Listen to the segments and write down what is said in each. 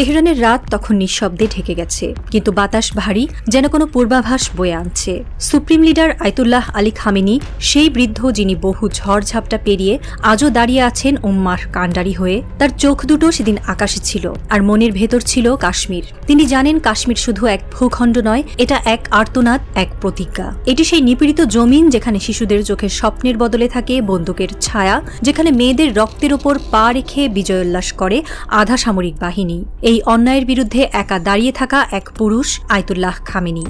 তেহরানের রাত তখন নিঃশব্দে ঢেকে গেছে, কিন্তু বাতাস ভারী যেন কোনো পূর্বাভাস বয়ে আনছে। Supreme leader Ayatollah Ali Khamenei, সেই বৃদ্ধ যিনি বহু ঝড়ঝাপটা পেরিয়ে আজও দাঁড়িয়ে আছেন উম্মার কাণ্ডারি হয়ে, তার চোখ দুটো সেদিন আকাশে ছিল আর মনের ভেতর ছিল কাশ্মীর। তিনি জানেন কাশ্মীর শুধু এক ভূখণ্ড নয়, এটা এক আর্তনাদ, এক প্রতিজ্ঞা। এটি সেই নিপীড়িত জমিন যেখানে শিশুদের চোখের স্বপ্নের বদলে থাকে বন্দুকের ছায়া, যেখানে মেয়েদের রক্তের ওপর পা রেখে বিজয়োল্লাস করে আধা সামরিক বাহিনী। এই অন্যায়ের বিরুদ্ধে একা দাঁড়িয়ে থাকা এক পুরুষ, আয়তুল্লাহ খামেনি।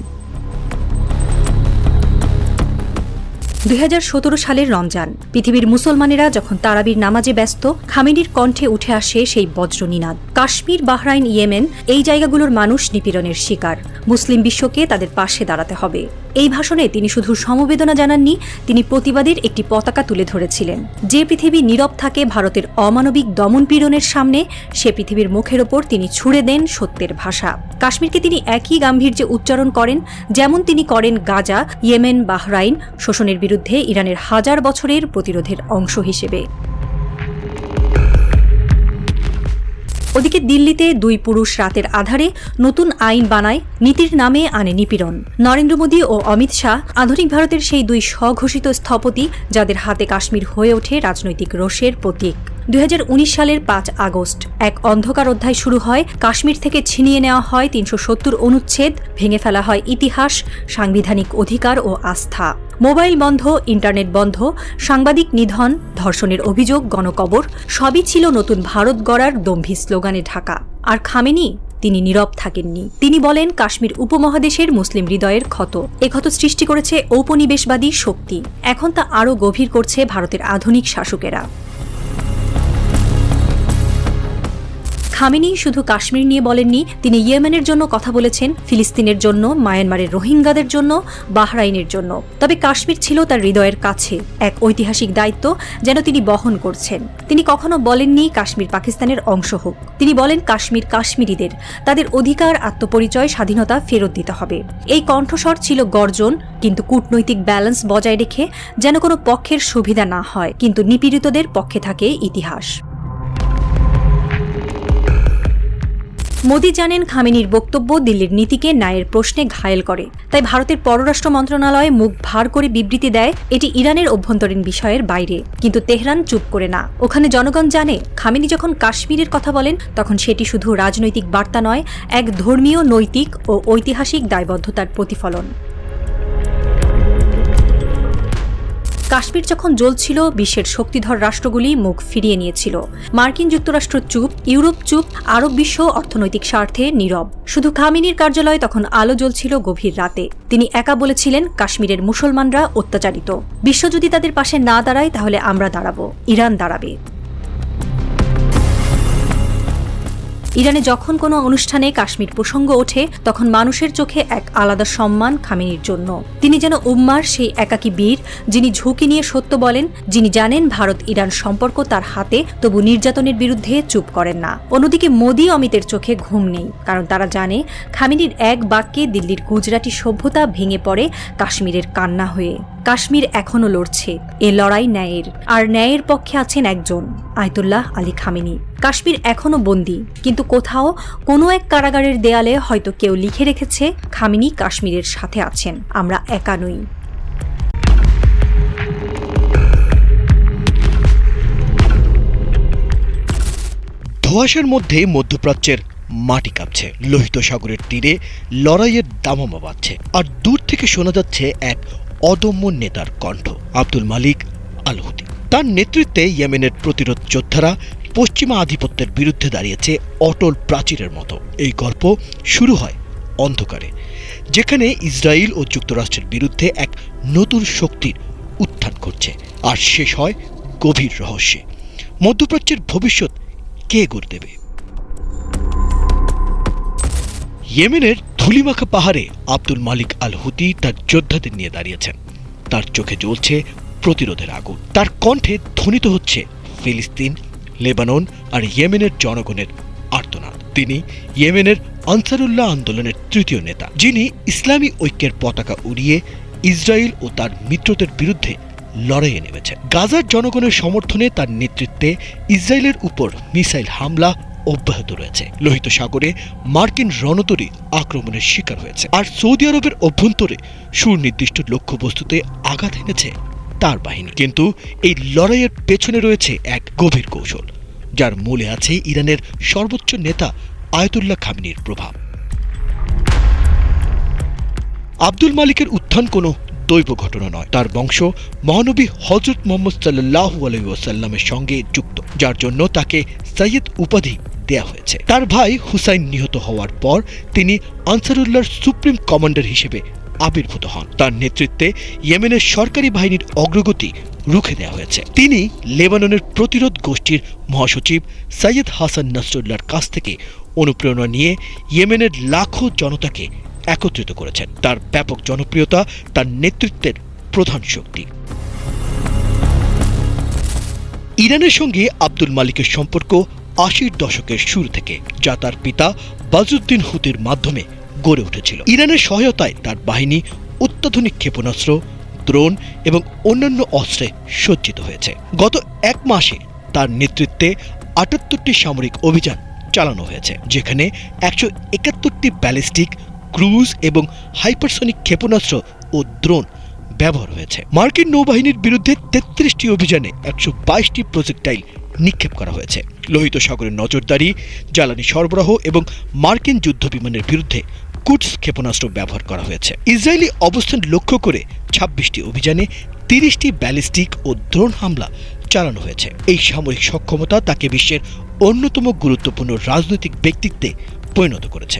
দুই হাজার সতেরো সালের রমজান, পৃথিবীর মুসলমানেরা যখন তারাবির নামাজে ব্যস্ত, খামেনির কণ্ঠে উঠে আসে সেই বজ্রনীনাদ কাশ্মীর, বাহরাইন, ইয়েমেন, এই জায়গাগুলোর মানুষ নিপীড়নের শিকার। মুসলিম বিশ্বকে তাদের পাশে দাঁড়াতে হবে। এই ভাষণে তিনি শুধু সমবেদনা জানাননি, তিনি প্রতিবাদের একটি পতাকা তুলে ধরেছিলেন। যে পৃথিবী নীরব থাকে ভারতের অমানবিক দমনপীড়নের সামনে, সে পৃথিবীর মুখের ওপর তিনি ছুড়ে দেন সত্যের ভাষা। কাশ্মীরকে তিনি একই গাম্ভীর্যে উচ্চারণ করেন, যেমন তিনি করেন গাজা, ইয়েমেন, বাহরাইন, শোষণের বিরুদ্ধে ইরানের হাজার বছরের প্রতিরোধের অংশ হিসেবে। ওদিকে দিল্লিতে দুই পুরুষ রাতের আধারে নতুন আইন বানায়, নীতির নামে আনে নিপীড়ন। নরেন্দ্র মোদী ও অমিত শাহ আধুনিক ভারতের সেই দুই স্বঘোষিত স্থপতি, যাদের হাতে কাশ্মীর হয়ে ওঠে রাজনৈতিক রোষের প্রতীক। দুই হাজার উনিশ সালের পাঁচ আগস্ট। এক অন্ধকার অধ্যায় শুরু হয়। কাশ্মীর থেকে ছিনিয়ে নেওয়া হয় তিনশো সত্তর অনুচ্ছেদ। ভেঙে ফেলা হয় ইতিহাস, সাংবিধানিক অধিকার ও আস্থা। মোবাইল বন্ধ, ইন্টারনেট বন্ধ, সাংবাদিক নিধন, ধর্ষণের অভিযোগ, গণকবর, সবই ছিল নতুন ভারত গড়ার দম্ভী স্লোগানে ঢাকা। আর খামেনি, তিনি নীরব থাকেননি। তিনি বলেন, কাশ্মীর উপমহাদেশের মুসলিম হৃদয়ের ক্ষত। এ ক্ষত সৃষ্টি করেছে ঔপনিবেশবাদী শক্তি। এখন তা আরও গভীর করছে ভারতের আধুনিক শাসকেরা। খামেনি শুধু কাশ্মীর নিয়ে বলেননি। তিনি ইয়েমেনের জন্য কথা বলেছেন, ফিলিস্তিনের জন্য, মায়ানমারের রোহিঙ্গাদের জন্য, বাহরাইনের জন্য। তবে কাশ্মীর ছিল তার হৃদয়ের কাছে, এক ঐতিহাসিক দায়িত্ব যেন তিনি বহন করছেন। তিনি কখনো বলেননি কাশ্মীর পাকিস্তানের অংশ হোক। তিনি বলেন, কাশ্মীর কাশ্মীরিদের, তাদের অধিকার, আত্মপরিচয়, স্বাধীনতা ফেরত দিতে হবে। এই কণ্ঠস্বর ছিল গর্জন, কিন্তু কূটনৈতিক ব্যালেন্স বজায় রেখে যেন কোনো পক্ষের সুবিধা না হয়, কিন্তু নিপীড়িতদের পক্ষে থাকে ইতিহাস। মোদী জানেন খামেনির বক্তব্য দিল্লির নীতিকে ন্যায়ের প্রশ্নে ঘায়েল করে। তাই ভারতের পররাষ্ট্র মন্ত্রণালয় মুখ ভার করে বিবৃতি দেয়, এটি ইরানের অভ্যন্তরীণ বিষয়ের বাইরে। কিন্তু তেহরান চুপ করে না। ওখানে জনগণ জানে, খামেনি যখন কাশ্মীরের কথা বলেন, তখন সেটি শুধু রাজনৈতিক বার্তা নয়, এক ধর্মীয়, নৈতিক ও ঐতিহাসিক দায়বদ্ধতার প্রতিফলন। কাশ্মীর যখন জ্বলছিল, বিশ্বের শক্তিধর রাষ্ট্রগুলি মুখ ফিরিয়ে নিয়েছিল। মার্কিন যুক্তরাষ্ট্র চুপ, ইউরোপ চুপ, আরব বিশ্ব অর্থনৈতিক স্বার্থে নীরব। শুধু খামিনীর কার্যালয়ে তখন আলো জ্বলছিল গভীর রাতে। তিনি একা বলেছিলেন, কাশ্মীরের মুসলমানরা অত্যাচারিত। বিশ্ব যদি তাদের পাশে না দাঁড়ায়, তাহলে আমরা দাঁড়াবো। ইরান দাঁড়াবে। ইরানে যখন কোনো অনুষ্ঠানে কাশ্মীর প্রসঙ্গ ওঠে, তখন মানুষের চোখে এক আলাদা সম্মান খামেনির জন্য। তিনি যেন উম্মার সেই একাকী বীর, যিনি ঝুঁকি নিয়ে সত্য বলেন, যিনি জানেন ভারত ইরান সম্পর্ক তার হাতে, তবু নির্যাতনের বিরুদ্ধে চুপ করেন না। অন্যদিকে মোদি অমিতের চোখে ঘুম নেই, কারণ তারা জানে, খামেনির এক বাক্যে দিল্লির গুজরাটি সভ্যতা ভেঙে পড়ে কাশ্মীরের কান্না হয়ে। কাশ্মীর এখনও লড়ছে। এ লড়াই ন্যায়ের। আর ন্যায়ের পক্ষে আছেন একজন, আয়তুল্লাহ আলী খামেনি। কাশ্মীর এখনও বন্দি, কিন্তু কোথাও কোনো এক কারাগারের দেয়ালে হয়তো কেউ লিখে রেখেছে, খামিনি কাশ্মীরের সাথে আছেন। আমরা একা নই। ধোঁয়াশার মধ্যে মধ্যপ্রাচ্যের মাটি কাঁপছে। লোহিত সাগরের তীরে লড়াইয়ের দামামা বাজছে আর দূর থেকে শোনা যাচ্ছে এক অদম্য নেতার কণ্ঠ। আব্দুল মালিক আলহুদি তার নেতৃত্বে ইয়েমেনের প্রতিরোধ যোদ্ধারা পশ্চিমা আধিপত্যের বিরুদ্ধে দাঁড়িয়েছে অটল প্রাচীরের মতো। এই গল্প শুরু হয় অন্ধকারে, যেখানে ইসরায়েল ও যুক্তরাষ্ট্রের বিরুদ্ধে এক নতুন শক্তির উত্থান ঘটছে। আর শেষ হয় গভীর রহস্যে। মধ্যপ্রাচ্যের ভবিষ্যৎ কে গড়ে দেবে? ইয়েমেনের ধুলিমাখা পাহাড়ে আব্দুল মালিক আল হুতি তার যোদ্ধাদের নিয়ে দাঁড়িয়েছেন। তার চোখে জ্বলছে প্রতিরোধের আগুন। তার কণ্ঠে ধ্বনিত হচ্ছে ফিলিস্তিন, লেবানন আর ইয়েমেনের জনগণের আর্তনাদ। তিনি ইয়েমেনের আনসারুল্লাহ আন্দোলনের তৃতীয় নেতা, যিনি ইসলামী ঐক্যের পতাকা উড়িয়ে ইসরায়েল ও তার মিত্রদের বিরুদ্ধে লড়াইয়ে নেমেছে গাজার জনগণের সমর্থনে তার নেতৃত্বে ইসরায়েলের উপর মিসাইল হামলা অব্যাহত রয়েছে। লোহিত সাগরে মার্কিন রণতরী আক্রমণের শিকার হয়েছে। আর সৌদি আরবের অভ্যন্তরে সুনির্দিষ্ট লক্ষ্যবস্তুতে আঘাত এনেছে তার বাহিনী। কিন্তু এই লড়াইয়ের পেছনে রয়েছে এক গভীর কৌশল, যার মূলে আছে ইরানের সর্বোচ্চ নেতা আয়তুল্লাহ খামিনির প্রভাব। আব্দুল মালিকের উত্থান কোনো দৈব ঘটনা নয়। তার বংশ মহানবী হজরত মোহাম্মদ সাল্লাহ আলহিউসাল্লামের সঙ্গে যুক্ত, যার জন্য তাকে সৈয়দ উপাধি দেয়া হয়েছে। তার ভাই হুসাইন নিহত হওয়ার পর তিনি আনসারুল্লাহর সুপ্রিম কমান্ডার হিসেবে আবির্ভূত হন। তার নেতৃত্বে ইয়েমেনের সরকারি বাহিনীর অগ্রগতি রুখে দেওয়া হয়েছে। তিনি লেবাননের প্রতিরোধ গোষ্ঠীর মহাসচিব সৈয়দ হাসান নাসরুল্লাহর কাছ থেকে অনুপ্রেরণা নিয়ে ইয়েমেনের লাখো জনতাকে একত্রিত করেছেন। তার ব্যাপক জনপ্রিয়তা তার নেতৃত্বের প্রধান শক্তি। ইরানের সঙ্গে আব্দুল মালিকের সম্পর্ক আশির দশকের শুরু থেকে যা তার পিতা বাজুদ্দিন হুতির মাধ্যমে গড়ে উঠেছিল। ইরানের সহায়তায় তার বাহিনী অত্যাধুনিক ক্ষেপণাস্ত্র দ্রোণ এবং অন্যান্য অস্ত্রে সজ্জিত হয়েছে। গত এক মাসে তার নেতৃত্বে আটাত্তরটি সামরিক অভিযান চালানো হয়েছে, যেখানে একশো একাত্তরটি ব্যালিস্টিক, ক্রুজ এবং হাইপারসনিক ক্ষেপণাস্ত্র ও দ্রোণ ব্যবহার হয়েছে। মার্কিন নৌবাহিনীর বিরুদ্ধে তেত্রিশটি অভিযানে একশো বাইশটি প্রজেক্টাইল নিক্ষেপ করা হয়েছে। লোহিত সাগরের নজরদারি, জ্বালানি সরবরাহ এবং মার্কিন যুদ্ধ বিমানের বিরুদ্ধে কুটস ক্ষেপণাস্ত্র ব্যবহার করা হয়েছে। ইসরায়েলি অবস্থান লক্ষ্য করে ছাব্বিশটি অভিযানে তিরিশটি ব্যালিস্টিক ও ড্রোন হামলা চালানো হয়েছে। এই সামরিক সক্ষমতা তাকে বিশ্বের অন্যতম গুরুত্বপূর্ণ রাজনৈতিক ব্যক্তিত্বে পরিণত করেছে।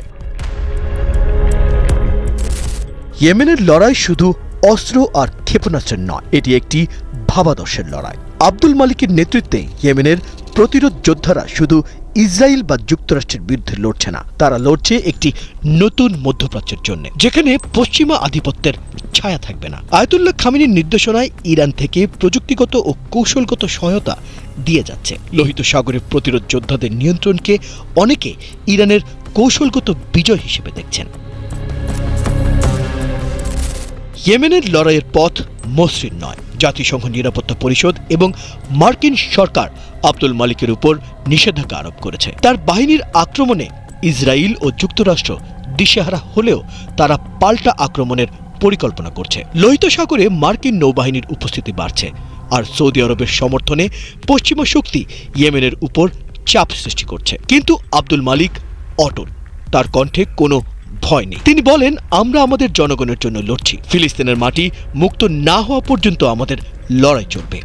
ইয়েমেনের লড়াই শুধু অস্ত্র আর ক্ষেপণাস্ত্রের নয়। এটি একটি ভাবাদর্শের লড়াই। আব্দুল মালিকের নেতৃত্বে ইয়েমেনের প্রতিরোধ যোদ্ধারা শুধু ইসরায়েল বা যুক্তরাষ্ট্রের বিরুদ্ধে লড়ছে না, তারা লড়ছে একটি নতুন মধ্যপ্রাচ্যের জন্য, যেখানে পশ্চিমা আধিপত্যের ছায়া থাকবে না। আয়তুল্লাহ খামিনীর নির্দেশনায় ইরান থেকে প্রযুক্তিগত ও কৌশলগত সহায়তা দিয়ে যাচ্ছে। লোহিত সাগরের প্রতিরোধ যোদ্ধাদের নিয়ন্ত্রণকে অনেকে ইরানের কৌশলগত বিজয় হিসেবে দেখছেন। ইয়েমেনের লড়াইয়ের পথ মসৃণ নয়। জাতিসংঘ নিরাপত্তা পরিষদ এবং মার্কিন সরকার আব্দুল মালিকের উপর নিষেধাজ্ঞা আরোপ করেছে। তার বাহিনীর আক্রমণে ইসরায়েল ও যুক্তরাষ্ট্র দিশেহারা হলেও তারা পাল্টা আক্রমণের পরিকল্পনা করছে। লোহিত সাগরে মার্কিন নৌবাহিনীর উপস্থিতি বাড়ছে আর সৌদি আরবের সমর্থনে পশ্চিমা শক্তি ইয়েমেনের উপর চাপ সৃষ্টি করছে। কিন্তু আব্দুল মালিক অটল। তার কণ্ঠে কোনো ভয় নেই। তিনি বলেন, আমরা আমাদের জনগণের জন্য লড়ছি। ফিলিস্তিনের মাটি মুক্ত না হওয়া পর্যন্ত আমাদের লড়াই চলবে।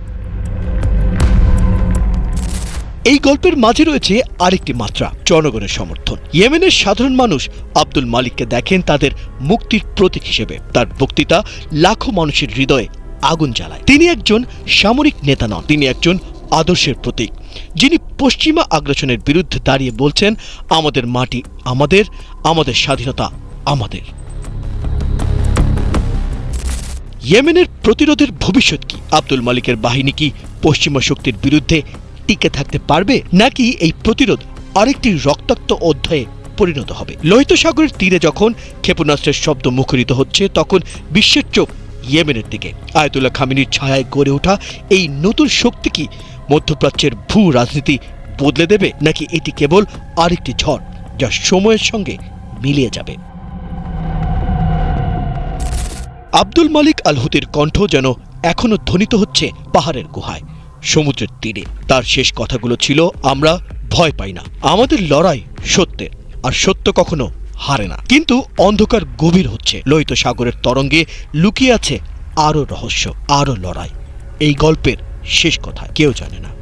এই গল্পের মাঝে রয়েছে আরেকটি মাত্রা, জনগণের সমর্থন। ইয়েমেনের সাধারণ মানুষ আব্দুল মালিককে দেখেন তাদের মুক্তির প্রতীক হিসেবে। তার বক্তৃতা লাখো মানুষের হৃদয়ে আগুন জ্বালায়। তিনি একজন সামরিক নেতা নন, তিনি একজন আদর্শের প্রতীক, যিনি পশ্চিমা আগ্রাসনের বিরুদ্ধে দাঁড়িয়ে বলছেন, আমাদের মাটি আমাদের আমাদের স্বাধীনতা আমাদের। ইয়েমেনের প্রতিরোধের ভবিষ্যৎ কি? আব্দুল মালিকের বাহিনী কি পশ্চিমা শক্তির বিরুদ্ধে টিকে থাকতে পারবে, নাকি এই প্রতিরোধ আরেকটি রক্তাক্ত অধ্যায়ে পরিণত হবে? লোহিত সাগরের তীরে যখন ক্ষেপণাস্ত্রের শব্দ মুখরিত হচ্ছে, তখন বিশ্বের চোখ ইয়েমেনের দিকে। আয়তুল্লাহ খামিনীর ছায়ায় গড়ে ওঠা এই নতুন শক্তি কি? মধ্যপ্রাচ্যের ভূ রাজনীতি বদলে দেবে নাকি এটি কেবল আরেকটি ঝড় যা সময়ের সঙ্গে মিলিয়ে যাবে? আব্দুল মালিক আল হুতির কণ্ঠ যেন এখনও ধ্বনিত হচ্ছে পাহাড়ের গুহায়। সমুদ্রের তীরে। তার শেষ কথাগুলো ছিল, আমরা ভয় পাই না। আমাদের লড়াই সত্যের, আর সত্য কখনো হারে না। কিন্তু অন্ধকার গভীর হচ্ছে। লোহিত সাগরের তরঙ্গে লুকিয়ে আছে আরও রহস্য, আরও লড়াই। এই গল্পের শেষ কথা, কেউ জানে না।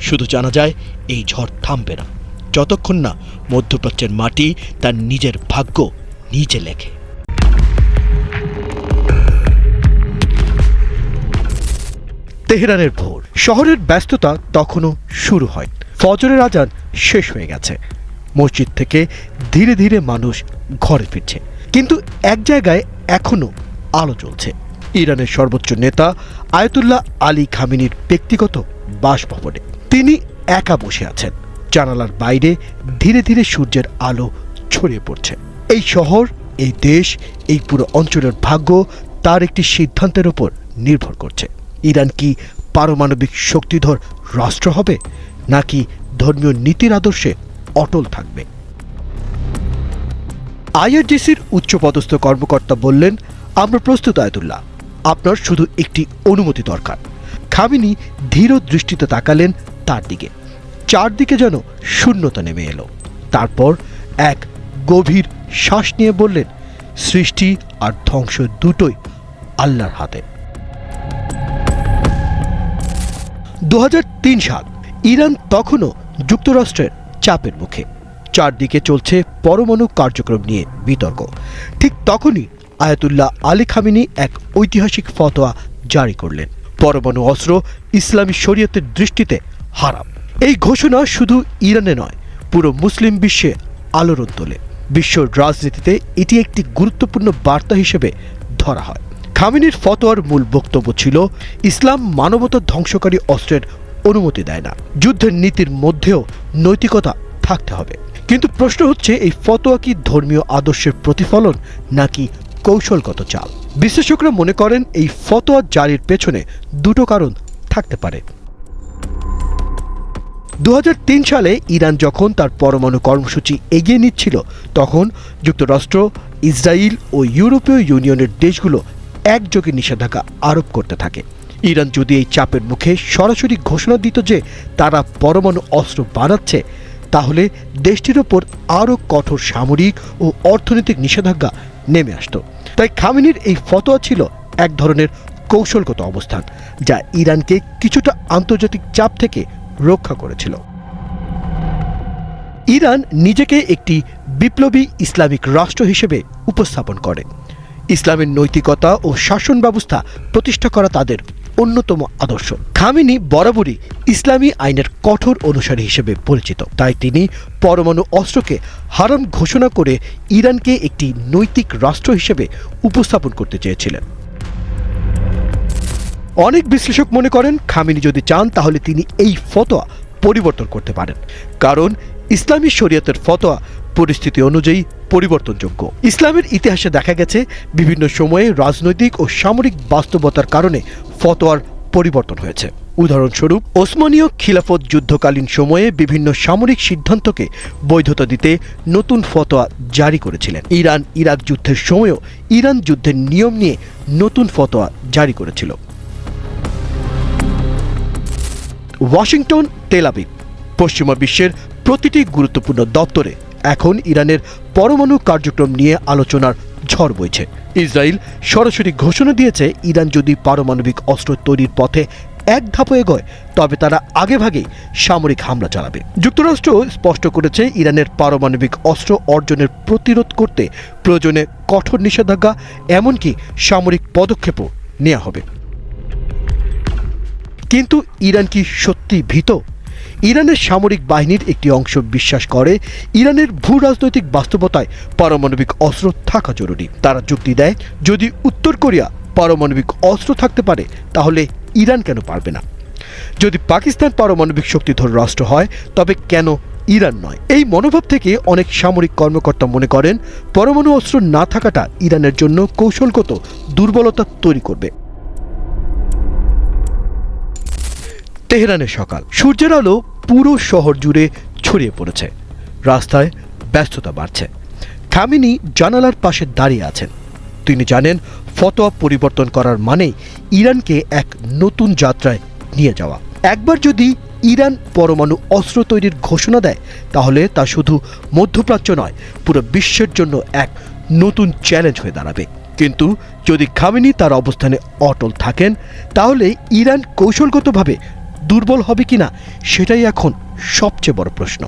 শুধু জানা যায়, এই ঝড় থামবে না। যতক্ষণ না মধ্যপ্রাচ্যের মাটি তার নিজের ভাগ্য নিজে লেখে। তেহরানের ভোর। শহরের ব্যস্ততা তখনও শুরু হয়। ফজরের আজান শেষ হয়ে গেছে। মসজিদ থেকে ধীরে ধীরে মানুষ ঘরে ফিরছে। কিন্তু এক জায়গায় এখনও আলো চলছে ইরানের সর্বোচ্চ নেতা আয়তুল্লাহ আলী খামিনির ব্যক্তিগত বাসভবনে। তিনি একা বসে আছেন। জানালার বাইরে ধীরে ধীরে সূর্যের আলো ছড়িয়ে পড়ছে। এই শহর, এই দেশ, এই পুরো অঞ্চলের ভাগ্য তার একটি সিদ্ধান্তের উপর নির্ভর করছে। ইরান কি পারমাণবিক শক্তিধর রাষ্ট্র হবে, নাকি ধর্মীয় নীতির আদর্শে অটল থাকবে? আইআরডিসির উচ্চপদস্থ কর্মকর্তা বললেন, আমরা প্রস্তুত, আয়তুল্লাহ। আপনার শুধু একটি অনুমতি দরকার। খামিনি ধীর দৃষ্টিতে তাকালেন তার দিকে। চারদিকে যেন শূন্যতা নেমে এলো। তারপর এক গভীর শ্বাস নিয়ে বললেন, সৃষ্টি আর ধ্বংস দুটোই আল্লাহর হাতে। দু সাল, ইরান তখনও যুক্তরাষ্ট্রের চাপের মুখে। চারদিকে চলছে পরমাণু কার্যক্রম নিয়ে বিতর্ক। ঠিক তখনই আয়াতুল্লাহ আলী খামিনি এক ঐতিহাসিক ফতোয়া জারি করলেন। পরমাণু অস্ত্র ইসলামী শরীয়তের দৃষ্টিতে হারাম। এই ঘোষণা শুধু ইরানে নয়, পুরো মুসলিম বিশ্বে আলোড়ন তোলে। বিশ্ব রাজনীতিতে এটি একটি গুরুত্বপূর্ণ বার্তা হিসেবে ধরা হয়। খামিনির ফতোয়ার মূল বক্তব্য ছিল, ইসলাম মানবতা ধ্বংসকারী অস্ত্রের অনুমতি দেয় না। যুদ্ধের নীতির মধ্যেও নৈতিকতা থাকতে হবে। কিন্তু প্রশ্ন হচ্ছে, এই ফতোয়া কি ধর্মীয় আদর্শের প্রতিফলন নাকি কৌশলগত চাল বিশ্লেষকরা মনে করেন, এই ফতোয়া জারির পেছনে দুটো কারণ থাকতে পারে। দু হাজার তিন সালে ইরান যখন তার পরমাণু কর্মসূচি এগিয়ে নিচ্ছিল, তখন যুক্তরাষ্ট্র ইসরায়েল ও ইউরোপীয় ইউনিয়নের দেশগুলো একযোগে নিষেধাজ্ঞা আরোপ করতে থাকে। ইরান যদি এই চাপের মুখে সরাসরি ঘোষণা দিত যে তারা পরমাণু অস্ত্র বানাচ্ছে, তাহলে দেশটির ওপর আরও কঠোর সামরিক ও অর্থনৈতিক নিষেধাজ্ঞা নেমে আসতো। তাই খামিনির এই ফতোয়া ছিল এক ধরনের কৌশলগত অবস্থান, যা ইরানকে কিছুটা আন্তর্জাতিক চাপ থেকে রক্ষা করেছিল। ইরান নিজেকে একটি বিপ্লবী ইসলামিক রাষ্ট্র হিসেবে উপস্থাপন করে। ইসলামের নৈতিকতা ও শাসন ব্যবস্থা প্রতিষ্ঠা করা তাদের অন্যতম আদর্শ। খামিনি বরাবরই ইসলামী আইনের কঠোর অনুসারী হিসেবে পরিচিত। তাই তিনি পরমাণু অস্ত্রকে হারাম ঘোষণা করে ইরানকে একটি নৈতিক রাষ্ট্র হিসেবে উপস্থাপন করতে চেয়েছিলেন। অনেক বিশ্লেষক মনে করেন খামিনি যদি চান তাহলে তিনি এই ফতোয়া পরিবর্তন করতে পারেন। কারণ ইসলামী শরীয়তের ফতোয়া পরিস্থিতি অনুযায়ী পরিবর্তনযোগ্য। ইসলামের ইতিহাসে দেখা গেছে বিভিন্ন সময়ে রাজনৈতিক ও সামরিক বাস্তবতার কারণে ফতোয়ার পরিবর্তন হয়েছে। উদাহরণস্বরূপ, ওসমানীয় খিলাফত যুদ্ধকালীন সময়ে বিভিন্ন সামরিক সিদ্ধান্তকে বৈধতা দিতে নতুন ফতোয়া জারি করেছিলেন। ইরান ইরাক যুদ্ধের সময়ও ইরান যুদ্ধের নিয়ম নিয়ে নতুন ফতোয়া জারি করেছিল। ওয়াশিংটন তেলাবিব পশ্চিমা বিশ্বের প্রতিটি গুরুত্বপূর্ণ দপ্তরে এখন ইরানের পরমাণু কার্যক্রম নিয়ে আলোচনার ঝড় বইছে। ইসরায়েল সরাসরি ঘোষণা দিয়েছে, ইরান যদি পারমাণবিক অস্ত্র তৈরির পথে এক ধাপ এগোয়, তবে তারা আগেভাগেই সামরিক হামলা চালাবে। যুক্তরাষ্ট্র স্পষ্ট করেছে, ইরানের পারমাণবিক অস্ত্র অর্জনের প্রতিরোধ করতে প্রয়োজনে কঠোর নিষেধাজ্ঞা, এমনকি সামরিক পদক্ষেপও নেওয়া হবে। কিন্তু ইরান কি সত্যি ভীত? ইরানের সামরিক বাহিনীর একটি অংশ বিশ্বাস করে, ইরানের ভূ রাজনৈতিক বাস্তবতায় পারমাণবিক অস্ত্র থাকা জরুরি। তারা যুক্তি দেয়, যদি উত্তর কোরিয়া পারমাণবিক অস্ত্র থাকতে পারে, তাহলে ইরান কেন পারবে না? যদি পাকিস্তান পারমাণবিক শক্তিধর রাষ্ট্র হয়, তবে কেন ইরান নয়? এই মনোভাব থেকে অনেক সামরিক কর্মকর্তা মনে করেন, পরমাণু অস্ত্র না থাকাটা ইরানের জন্য কৌশলগত দুর্বলতা তৈরি করবে। তেহরানের সকাল। সূর্যের আলো পুরো শহর জুড়ে ছড়িয়ে পড়েছে। রাস্তায় ব্যস্ততা বাড়ছে। খামিনি জানালার পাশে দাঁড়িয়ে আছেন। তিনি জানেন, ফতোয়া পরিবর্তন করার মানে ইরানকে এক নতুন যাত্রায় নিয়ে যাওয়া। একবার যদি ইরান পরমাণু অস্ত্র তৈরির ঘোষণা দেয়, তাহলে তা শুধু মধ্যপ্রাচ্য নয়, পুরো বিশ্বের জন্য এক নতুন চ্যালেঞ্জ হয়ে দাঁড়াবে। কিন্তু যদি খামেনি তার অবস্থানে অটল থাকেন, তাহলে ইরান কৌশলগতভাবে দুর্বল হবে কিনা সেটাই এখন সবচেয়ে বড় প্রশ্ন।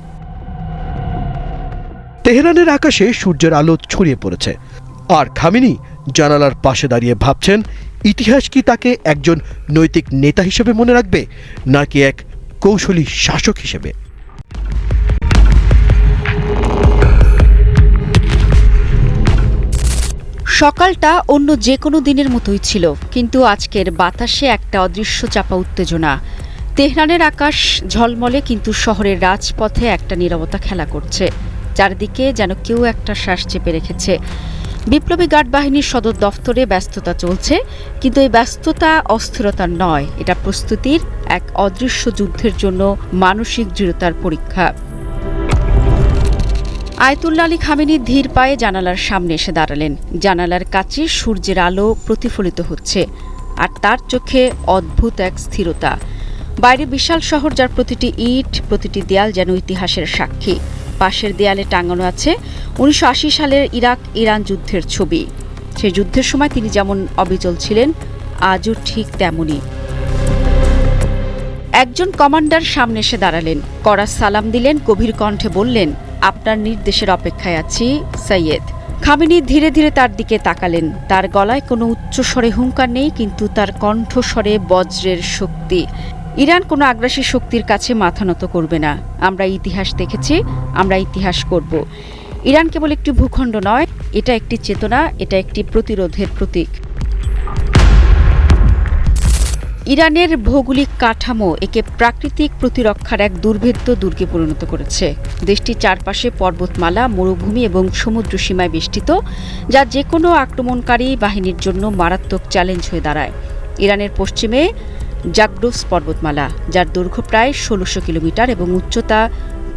তেহরানের আকাশে সূর্যের আলো ছড়িয়ে পড়েছে। আর খামিনি জানালার পাশে দাঁড়িয়ে ভাবছেন, ইতিহাস কি তাকে একজন নৈতিক নেতা হিসেবে মনে রাখবে, নাকি এক কৌশলী শাসক হিসেবে? সকালটা অন্য যে কোনো দিনের মতোই ছিল, কিন্তু আজকের বাতাসে একটা অদৃশ্য চাপা উত্তেজনা। তেহরানের আকাশ ঝলমলে, কিন্তু শহরের রাজপথে একটা নীরবতা খেলা করছে। চারদিকে যেন কেউ একটা শ্বাস চেপে রেখেছে। বিপ্লবী গার্ড বাহিনীর সদর দফতরে ব্যস্ততা চলছে, কিন্তু এই ব্যস্ততা অস্থিরতা নয়। এটা প্রস্তুতির এক অদৃশ্য যুদ্ধের জন্য মানসিক দৃঢ়তার পরীক্ষা। আয়তুল্লা আলী খামেনি ধীর পায়ে জানালার সামনে এসে দাঁড়ালেন। জানালার কাছে সূর্যের আলো প্রতিফলিত হচ্ছে, আর তার চোখে অদ্ভুত এক স্থিরতা। বাইরে বিশাল শহর যার প্রতিটি ইট, প্রতিটি দেয়াল যেন ইতিহাসের সাক্ষী। পাশের দেয়ালে টাঙানো আছে উনিশশো আশি সালের ইরাক ইরান যুদ্ধের ছবি। সেই যুদ্ধের সময় তিনি যেমন অবিচল ছিলেন, আজও ঠিক তেমনই। একজন কমান্ডার সামনে এসে দাঁড়ালেন। কড়া সালাম দিলেন, গভীর কণ্ঠে বললেন, আপনার নির্দেশের অপেক্ষায় আছি, সৈয়দ। খামিনি ধীরে ধীরে তার দিকে তাকালেন। তার গলায় কোনো উচ্চস্বরে হুঙ্কার নেই, কিন্তু তার কণ্ঠস্বরে বজ্রের শক্তি। ইরান কোনো আগ্রাসী শক্তির কাছে মাথা নত করবে না। আমরা ইতিহাস দেখেছি, আমরা ইতিহাস করব। ইরান কেবল একটি ভূখণ্ড নয়, এটা একটি চেতনা, এটা একটি প্রতিরোধের প্রতীক। ইরানের ভৌগোলিক কাঠামো একে প্রাকৃতিক প্রতিরক্ষার এক দুর্ভেদ্য দুর্গে পরিণত করেছে। দেশটির চারপাশে পর্বতমালা, মরুভূমি এবং সমুদ্র সীমায় বেষ্টিত, যা যে কোনো আক্রমণকারী বাহিনীর জন্য মারাত্মক চ্যালেঞ্জ হয়ে দাঁড়ায়। ইরানের পশ্চিমে জাগডোস পর্বতমালা, যার দৈর্ঘ্য প্রায় ষোলোশো কিলোমিটার এবং উচ্চতা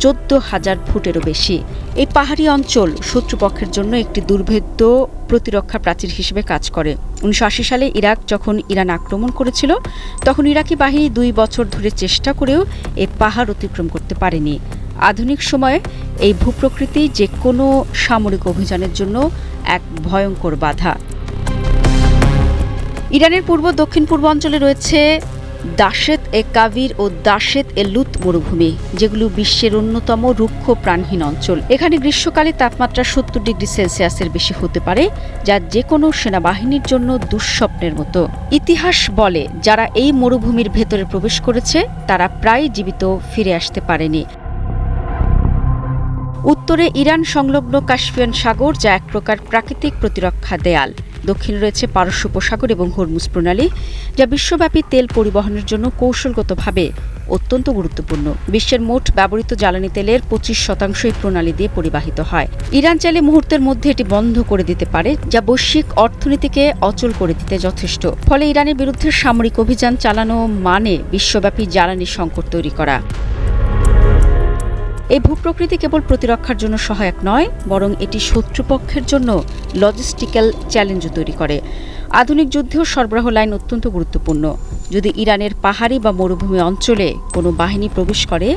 চোদ্দ হাজার ফুটেরও বেশি। এই পাহাড়ি অঞ্চল শত্রুপক্ষের জন্য একটি দুর্ভেদ্য প্রতিরক্ষা প্রাচীর হিসেবে কাজ করে। উনিশশো আশি সালে ইরাক যখন ইরান আক্রমণ করেছিল, তখন ইরাকি বাহিনী দুই বছর ধরে চেষ্টা করেও এই পাহাড় অতিক্রম করতে পারেনি। আধুনিক সময়ে এই ভূপ্রকৃতি যে কোনো সামরিক অভিযানের জন্য এক ভয়ঙ্কর বাধা। ইরানের পূর্ব দক্ষিণ পূর্ব অঞ্চলে রয়েছে দাশেত এ কাবির ও দাশেত এ লুত মরুভূমি, যেগুলো বিশ্বের অন্যতম রুক্ষ প্রাণহীন অঞ্চল। এখানে গ্রীষ্মকালে তাপমাত্রা সত্তর ডিগ্রি সেলসিয়াসের বেশি হতে পারে, যা যে কোনো সেনাবাহিনীর জন্য দুঃস্বপ্নের মতো। ইতিহাস বলে, যারা এই মরুভূমির ভেতরে প্রবেশ করেছে, তারা প্রায় জীবিত, ফিরে আসতে পারেনি। উত্তরে ইরান সংলগ্ন কাশ্মীয়ান সাগর, যা এক প্রকার প্রাকৃতিক প্রতিরক্ষা দেয়াল। দক্ষিণে রয়েছে পারস্য উপসাগর এবং হরমুজ প্রণালী, যা বিশ্বব্যাপী তেল পরিবহনের জন্য কৌশলগতভাবে অত্যন্ত গুরুত্বপূর্ণ। বিশ্বের মোট ব্যবহৃত জ্বালানি তেলের পঁচিশ শতাংশ এই প্রণালী দিয়ে পরিবাহিত হয়। ইরান চাইলে মুহূর্তের মধ্যে এটি বন্ধ করে দিতে পারে, যা বৈশ্বিক অর্থনীতিকে অচল করে দিতে যথেষ্ট। ফলে ইরানের বিরুদ্ধে সামরিক অভিযান চালানো মানে বিশ্বব্যাপী জ্বালানি সংকট তৈরি করা। এই ভূপ্রকৃতি কেবল প্রতিরক্ষার জন্য সহায়ক নয়, বরং এটি শত্রুপক্ষের জন্য লজিস্টিক্যাল চ্যালেঞ্জও তৈরি করে। আধুনিক যুদ্ধেও সরবরাহ লাইন অত্যন্ত গুরুত্বপূর্ণ। যদি ইরানের পাহাড়ি বা মরুভূমি অঞ্চলে কোনো বাহিনী প্রবেশ করে,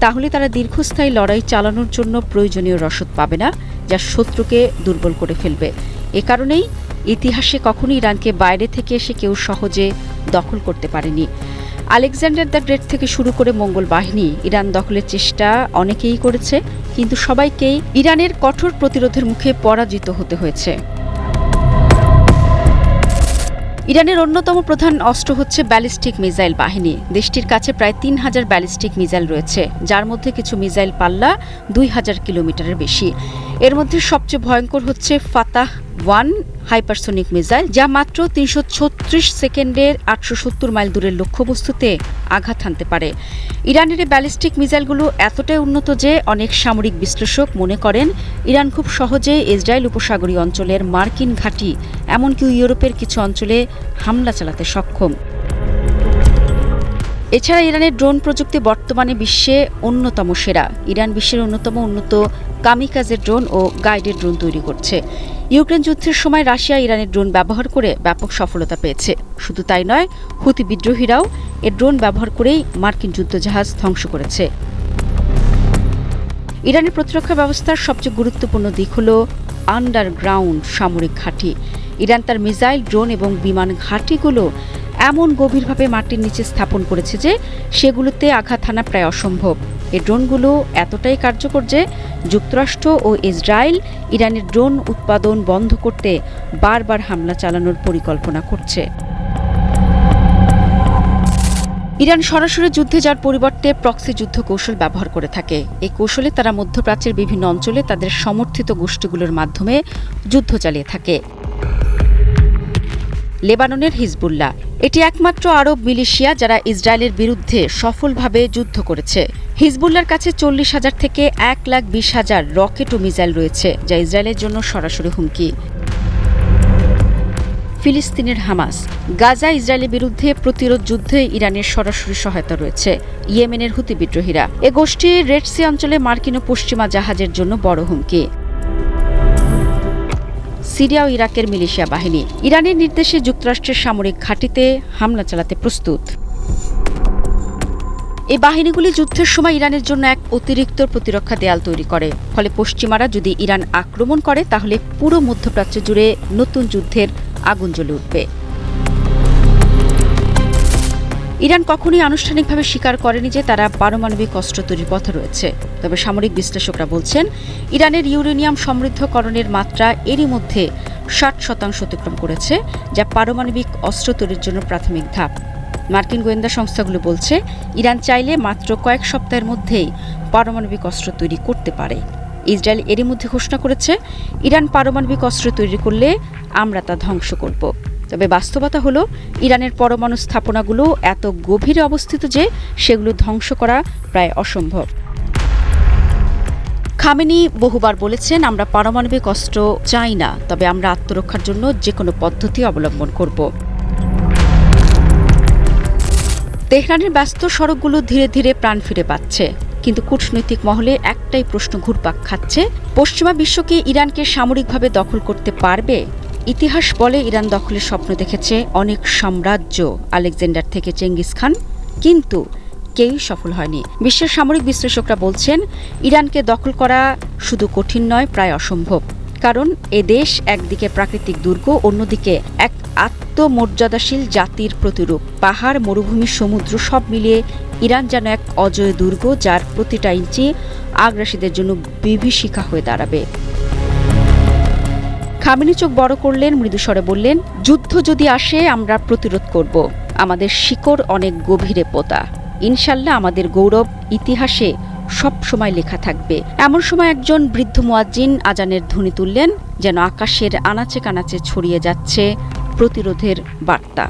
তাহলে তারা দীর্ঘস্থায়ী লড়াই চালানোর জন্য প্রয়োজনীয় রসদ পাবে না, যা শত্রুকে দুর্বল করে ফেলবে। এ কারণেই ইতিহাসে কখনো ইরানকে বাইরে থেকে এসে কেউ সহজে দখল করতে পারেনি। আলেকজান্ডার দ্য গ্রেট থেকে শুরু করে মঙ্গল বাহিনী, ইরান দখলের চেষ্টা অনেকেই করেছে, কিন্তু সবাইকেই ইরানের কঠোর প্রতিরোধের মুখে পরাজিত হতে হয়েছে। ইরানের অন্যতম প্রধান অস্ত্র হচ্ছে ব্যালিস্টিক মিসাইল বাহিনী। দেশটির কাছে প্রায় তিন হাজার ব্যালিস্টিক মিসাইল রয়েছে, যার মধ্যে কিছু মিসাইল পাল্লা দুই হাজার কিলোমিটারের বেশি। এর মধ্যে সবচেয়ে ভয়ঙ্কর হচ্ছে ফাতাহ ওয়ান হাইপারসোনিক মিসাইল, যা মাত্র তিনশো ছত্রিশ সেকেন্ডের আটশো সত্তর মাইল দূরের লক্ষ্যবস্তুতে আঘাত হানতে পারে। ইরানের এই ব্যালিস্টিক মিসাইলগুলো এতটাই উন্নত যে অনেক সামরিক বিশ্লেষক মনে করেন, ইরান খুব সহজে ইসরায়েল উপসাগরীয় অঞ্চলের মার্কিন ঘাঁটি, এমনকি ইউরোপের কিছু অঞ্চলে হামলা চালাতে সক্ষম। এছাড়া ইরানের ড্রোন প্রযুক্তি বর্তমানে বিশ্বে অন্যতম সেরা। ইরান বিশ্বের অন্যতম উন্নত কামিকাজের ড্রোন ও গাইডের ড্রোন তৈরি করছে। ইউক্রেন যুদ্ধের সময় রাশিয়া ইরানের ড্রোন ব্যবহার করে ব্যাপক সফলতা পেয়েছে। শুধু তাই নয়, হুতি বিদ্রোহীরাও এ ড্রোন ব্যবহার করেই মার্কিন যুদ্ধজাহাজ ধ্বংস করেছে। ইরানের প্রতিরক্ষা ব্যবস্থার সবচেয়ে গুরুত্বপূর্ণ দিক হল আন্ডারগ্রাউন্ড সামরিক ঘাঁটি। ইরান তার মিসাইল, ড্রোন এবং বিমান ঘাঁটিগুলো এমন গভীরভাবে মাটির নিচে স্থাপন করেছে যে সেগুলোতে আঘাত হানা প্রায় অসম্ভব। এই ড্রোনগুলো এতটাই কার্যকর যে যুক্তরাষ্ট্র ও ইসরায়েল ইরানের ড্রোন উৎপাদন বন্ধ করতে বারবার হামলা চালানোর পরিকল্পনা করছে। ইরান সরাসরি যুদ্ধে যার পরিবর্তে প্রক্সি যুদ্ধ কৌশল ব্যবহার করে থাকে। এই কৌশলে তারা মধ্যপ্রাচ্যের বিভিন্ন অঞ্চলে তাদের সমর্থিত গোষ্ঠীগুলোর মাধ্যমে যুদ্ধ চালিয়ে থাকে। লেবাননের হিজবুল্লাহ, এটি একমাত্র আরব মিলিশিয়া যারা ইসরায়েলের বিরুদ্ধে সফলভাবে যুদ্ধ করেছে। হিজবুল্লার কাছে চল্লিশ হাজার থেকে এক লাখ বিশ হাজার রকেট ও মিসাইল রয়েছে, যা ইসরায়েলের জন্য সরাসরি হুমকি। ফিলিস্তিনের হামাস, গাজা ইসরায়েলের বিরুদ্ধে প্রতিরোধ যুদ্ধে ইরানের সরাসরি সহায়তা রয়েছে, ইয়েমেনের হুতি বিদ্রোহীরা। এ গোষ্ঠী রেড সি অঞ্চলে মার্কিন ও পশ্চিমা জাহাজের জন্য বড় হুমকি। সিরিয়া ও ইরাকের মিলিশিয়া বাহিনী, ইরানের নির্দেশে যুক্তরাষ্ট্রের সামরিক ঘাঁটিতে হামলা চালাতে প্রস্তুত। এই বাহিনীগুলি যুদ্ধের সময় ইরানের জন্য এক অতিরিক্ত প্রতিরক্ষা দেয়াল তৈরি করে। ফলে পশ্চিমারা যদি ইরান আক্রমণ করে, তাহলে পুরো মধ্যপ্রাচ্য জুড়ে নতুন যুদ্ধের আগুন জ্বলে উঠবে। ইরান কখনোই আনুষ্ঠানিকভাবে স্বীকার করেনি যে তারা পারমাণবিক অস্ত্র তৈরির পথে রয়েছে। তবে সামরিক বিশ্লেষকরা বলছেন, ইরানের ইউরেনিয়াম সমৃদ্ধকরণের মাত্রা এরই মধ্যে ষাট শতাংশ অতিক্রম করেছে, যা পারমাণবিক অস্ত্র তৈরির জন্য প্রাথমিক ধাপ। মার্কিন গোয়েন্দা সংস্থাগুলো বলছে, ইরান চাইলে মাত্র কয়েক সপ্তাহের মধ্যেই পারমাণবিক অস্ত্র তৈরি করতে পারে। ইসরায়েল এরই মধ্যে ঘোষণা করেছে, ইরান পারমাণবিক অস্ত্র তৈরি করলে আমরা তা ধ্বংস করব। তবে বাস্তবতা হলো, ইরানের পরমাণু স্থাপনাগুলো এত গভীরে অবস্থিত যে সেগুলো ধ্বংস করা প্রায় অসম্ভব। খামেনি বহুবার বলেছেন, আমরা পারমাণবিক অস্ত্র চাই না, তবে আমরা আত্মরক্ষার জন্য যে কোনো পদ্ধতি অবলম্বন করব। তেহরানের ব্যস্ত সড়কগুলো ধীরে ধীরে প্রাণ ফিরে পাচ্ছে। কিন্তু কূটনৈতিক মহলে একটাই প্রশ্ন ঘুরপাক খাচ্ছে, পশ্চিমা বিশ্বকে ইরানকে সামরিকভাবে দখল করতে পারবে? ইতিহাস বলে ইরান দখলের স্বপ্ন দেখেছে অনেক সাম্রাজ্য, আলেকজান্ডার থেকে চেঙ্গিস খান। কিন্তু কেউই সফল হয়নি। বিশ্বের সামরিক বিশ্লেষকরা বলছেন, ইরানকে দখল করা শুধু কঠিন নয়, প্রায় অসম্ভব। কারণ এ দেশ একদিকে প্রাকৃতিক দুর্গ, অন্যদিকে এক আত্মমর্যাদাশীল জাতির প্রতিরূপ। পাহাড়, মরুভূমি, সমুদ্র সব মিলিয়ে ইরান যেন এক অজয় দুর্গ যার প্রতিটা ইঞ্চি আগ্রাসীদের জন্য বিভীষিকা হয়ে দাঁড়াবে। খামিনি চোখ বড় করলেন মৃদুস্বরে বললেন, যুদ্ধ যদি আসে, আমরা প্রতিরোধ করব। আমাদের শিকড় অনেক গভীরে পোতা। ইনশাল্লাহ আমাদের গৌরব ইতিহাসে সব সময় লেখা থাকবে। এমন সময় একজন বৃদ্ধ মুয়াজ্জিন আজানের ধ্বনি তুললেন, যেন আকাশের আনাচে কানাচে ছড়িয়ে যাচ্ছে প্রতিরোধের বার্তা।